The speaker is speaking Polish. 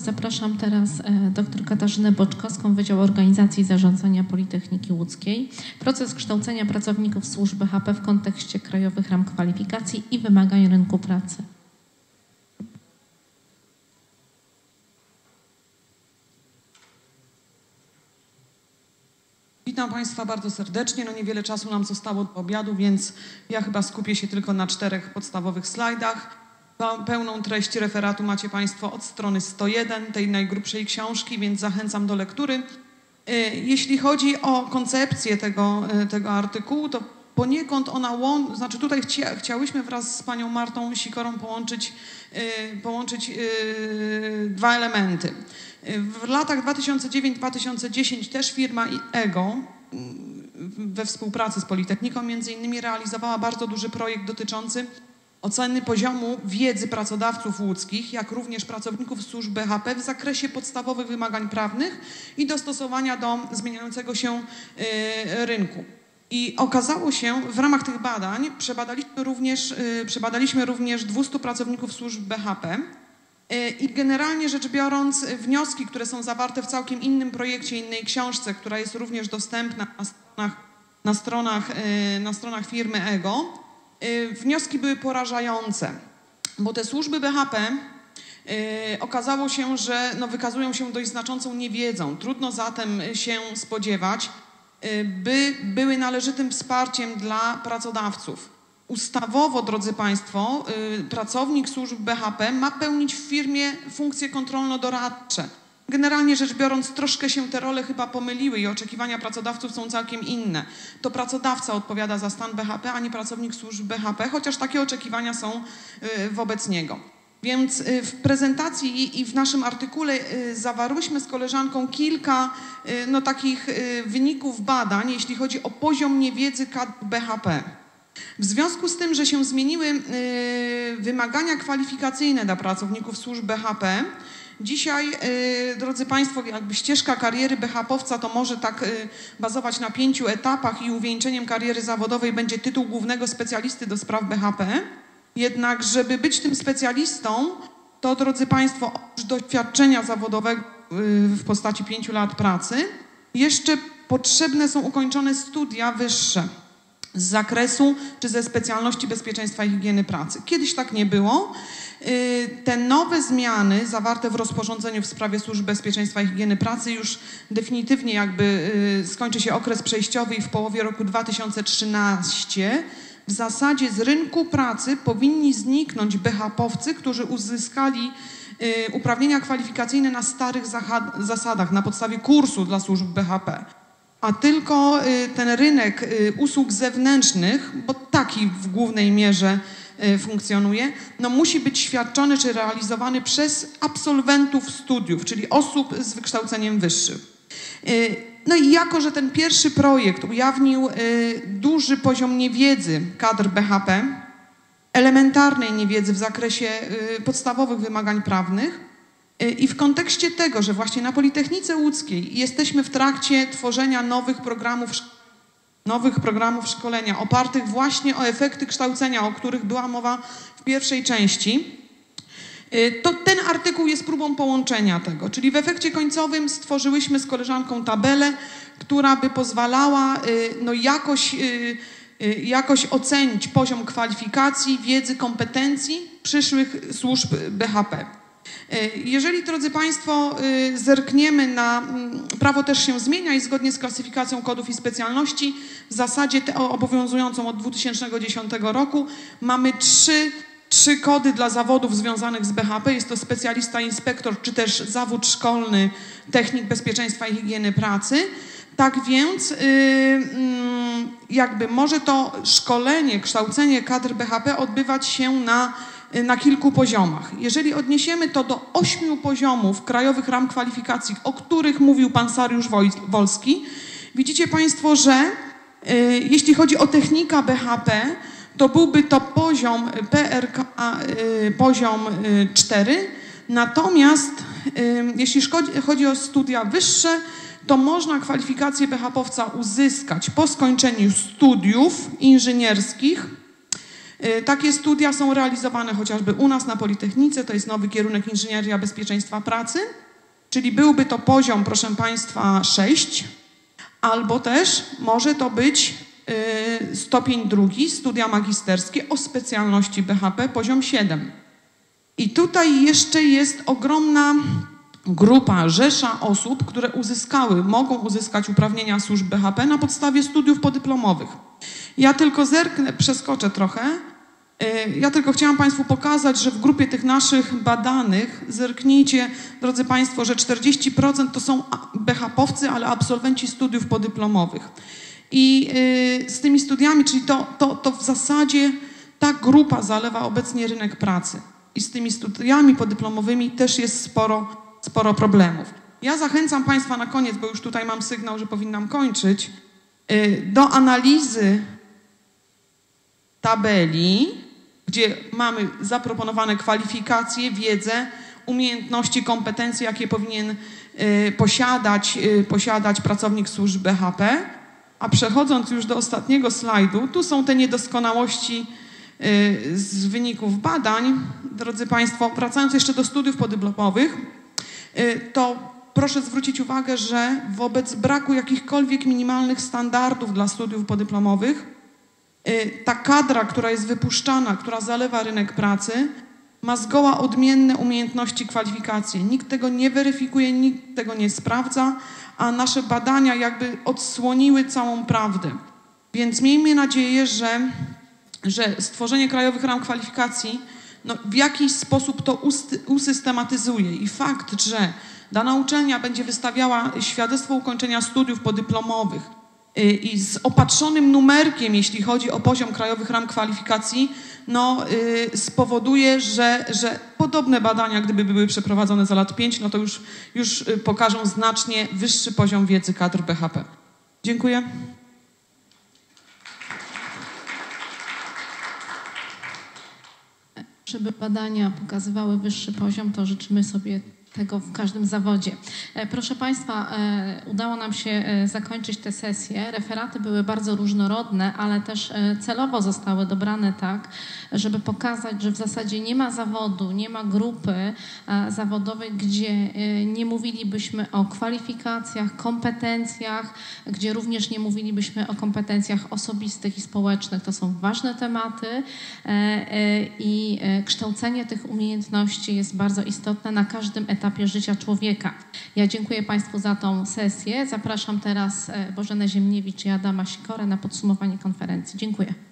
Zapraszam teraz e, dr Katarzynę Boczkowską, Wydział Organizacji i Zarządzania Politechniki Łódzkiej. Proces kształcenia pracowników służby HP w kontekście krajowych ram kwalifikacji i wymagań rynku pracy. Witam Państwa bardzo serdecznie. No niewiele czasu nam zostało do obiadu, więc ja chyba skupię się tylko na czterech podstawowych slajdach. Pełną treść referatu macie Państwo od strony 101 tej najgrubszej książki, więc zachęcam do lektury. Y, jeśli chodzi o koncepcję tego, y, tego artykułu, to poniekąd ona łączy, znaczy tutaj chcia, chciałyśmy wraz z panią Martą Sikorą połączyć, yy, połączyć dwa elementy. W latach 2009-2010 też firma EGO we współpracy z Politechniką między innymi realizowała bardzo duży projekt dotyczący oceny poziomu wiedzy pracodawców łódzkich, jak również pracowników służb BHP w zakresie podstawowych wymagań prawnych i dostosowania do zmieniającego się y, rynku. I okazało się, w ramach tych badań przebadaliśmy również, y, przebadaliśmy również 200 pracowników służb BHP y, i generalnie rzecz biorąc wnioski, które są zawarte w całkiem innym projekcie, innej książce, która jest również dostępna na stronach, na stronach, na stronach firmy EGO, Y, wnioski były porażające, bo te służby BHP y, okazało się, że no, wykazują się dość znaczącą niewiedzą. Trudno zatem się spodziewać, y, by były należytym wsparciem dla pracodawców. Ustawowo, drodzy Państwo, pracownik służb BHP ma pełnić w firmie funkcje kontrolno-doradcze. Generalnie rzecz biorąc, troszkę się te role chyba pomyliły i oczekiwania pracodawców są całkiem inne. To pracodawca odpowiada za stan BHP, a nie pracownik służb BHP, chociaż takie oczekiwania są y, wobec niego. Więc y, w prezentacji i w naszym artykule y, zawarłyśmy z koleżanką kilka no, takich wyników badań, jeśli chodzi o poziom niewiedzy BHP. W związku z tym, że się zmieniły wymagania kwalifikacyjne dla pracowników służb BHP, Dzisiaj, y, drodzy Państwo, jakby ścieżka kariery BHP-owca to może tak y, bazować na pięciu etapach i uwieńczeniem kariery zawodowej będzie tytuł głównego specjalisty do spraw BHP. Jednak, żeby być tym specjalistą, to drodzy Państwo, oprócz doświadczenia zawodowego y, w postaci pięciu lat pracy, jeszcze potrzebne są ukończone studia wyższe z zakresu czy ze specjalności bezpieczeństwa i higieny pracy. Kiedyś tak nie było. Y, te nowe zmiany zawarte w rozporządzeniu w sprawie służb bezpieczeństwa i higieny pracy już definitywnie jakby y, skończy się okres przejściowy i w połowie roku 2013 w zasadzie z rynku pracy powinni zniknąć BHP-owcy, którzy uzyskali y, uprawnienia kwalifikacyjne na starych zasadach, na podstawie kursu dla służb BHP. A tylko ten rynek usług zewnętrznych, bo taki w głównej mierze funkcjonuje, no musi być świadczony czy realizowany przez absolwentów studiów, czyli osób z wykształceniem wyższym. Y, no i jako, że ten pierwszy projekt ujawnił y, duży poziom niewiedzy kadr BHP, elementarnej niewiedzy w zakresie podstawowych wymagań prawnych, i w kontekście tego, że właśnie na Politechnice Łódzkiej jesteśmy w trakcie tworzenia nowych programów nowych programów szkolenia opartych właśnie o efekty kształcenia, o których była mowa w pierwszej części, y, to ten artykuł jest próbą połączenia tego. Czyli w efekcie końcowym stworzyłyśmy z koleżanką tabelę, która by pozwalała y, no, jakoś, y, jakoś ocenić poziom kwalifikacji, wiedzy, kompetencji przyszłych służb BHP. E, jeżeli, drodzy Państwo, e, zerkniemy na, mm, prawo też się zmienia i zgodnie z klasyfikacją kodów i specjalności, w zasadzie obowiązującą od 2010 roku, mamy trzy, trzy kody dla zawodów związanych z BHP. Jest to specjalista, inspektor, czy też zawód szkolny, technik bezpieczeństwa i higieny pracy. Tak więc y, mm, jakby może to szkolenie, kształcenie kadr BHP odbywać się na Y, na kilku poziomach. Jeżeli odniesiemy to do ośmiu poziomów krajowych ram kwalifikacji, o których mówił pan Sariusz Wolski, widzicie Państwo, że y, jeśli chodzi o technika BHP, to byłby to poziom PRK, y, poziom 4, natomiast jeśli chodzi o studia wyższe, to można kwalifikację BHP-owca uzyskać po skończeniu studiów inżynierskich Y, Takie studia są realizowane chociażby u nas na Politechnice, to jest nowy kierunek Inżynieria Bezpieczeństwa Pracy, czyli byłby to poziom, proszę Państwa, 6, albo też może to być y, stopień drugi, studia magisterskie o specjalności BHP, poziom 7. I tutaj jeszcze jest ogromna grupa, rzesza osób, które uzyskały, mogą uzyskać uprawnienia służb BHP na podstawie studiów podyplomowych. Ja tylko zerknę, przeskoczę trochę. Y, Ja tylko chciałam Państwu pokazać, że w grupie tych naszych badanych, zerknijcie, drodzy Państwo, że 40% to są BHP-owcy, ale absolwenci studiów podyplomowych. I y, z tymi studiami, czyli to, to, to w zasadzie ta grupa zalewa obecnie rynek pracy. I z tymi studiami podyplomowymi też jest sporo, sporo problemów. Ja zachęcam Państwa na koniec, bo już tutaj mam sygnał, że powinnam kończyć, y, do analizy tabeli, gdzie mamy zaproponowane kwalifikacje, wiedzę, umiejętności, kompetencje, jakie powinien y, posiadać, y, posiadać pracownik służb BHP. A przechodząc już do ostatniego slajdu, tu są te niedoskonałości y, z wyników badań. Drodzy Państwo, wracając jeszcze do studiów podyplomowych, to proszę zwrócić uwagę, że wobec braku jakichkolwiek minimalnych standardów dla studiów podyplomowych, ta kadra, która jest wypuszczana, która zalewa rynek pracy, ma zgoła odmienne umiejętności, kwalifikacje. Nikt tego nie weryfikuje, nikt tego nie sprawdza, a nasze badania jakby odsłoniły całą prawdę. Więc miejmy nadzieję, że, że stworzenie krajowych ram kwalifikacji no, w jakiś sposób to usystematyzuje i fakt, że dana uczelnia będzie wystawiała świadectwo ukończenia studiów podyplomowych y, i z opatrzonym numerkiem, jeśli chodzi o poziom krajowych ram kwalifikacji, no, y, spowoduje, że, że podobne badania, gdyby były przeprowadzone za lat 5, no to już, już y, pokażą znacznie wyższy poziom wiedzy kadr BHP. Dziękuję. Żeby badania pokazywały wyższy poziom, to życzymy sobie tego w każdym zawodzie. E, Proszę Państwa, e, udało nam się e, zakończyć tę sesję. Referaty były bardzo różnorodne, ale też celowo zostały dobrane tak, żeby pokazać, że w zasadzie nie ma zawodu, nie ma grupy zawodowej, gdzie nie mówilibyśmy o kwalifikacjach, kompetencjach, gdzie również nie mówilibyśmy o kompetencjach osobistych i społecznych. To są ważne tematy i kształcenie tych umiejętności jest bardzo istotne na każdym etapie życia człowieka. Ja dziękuję Państwu za tą sesję. Zapraszam teraz e, Bożenę Ziemniewicz i Adama Sikorę na podsumowanie konferencji. Dziękuję.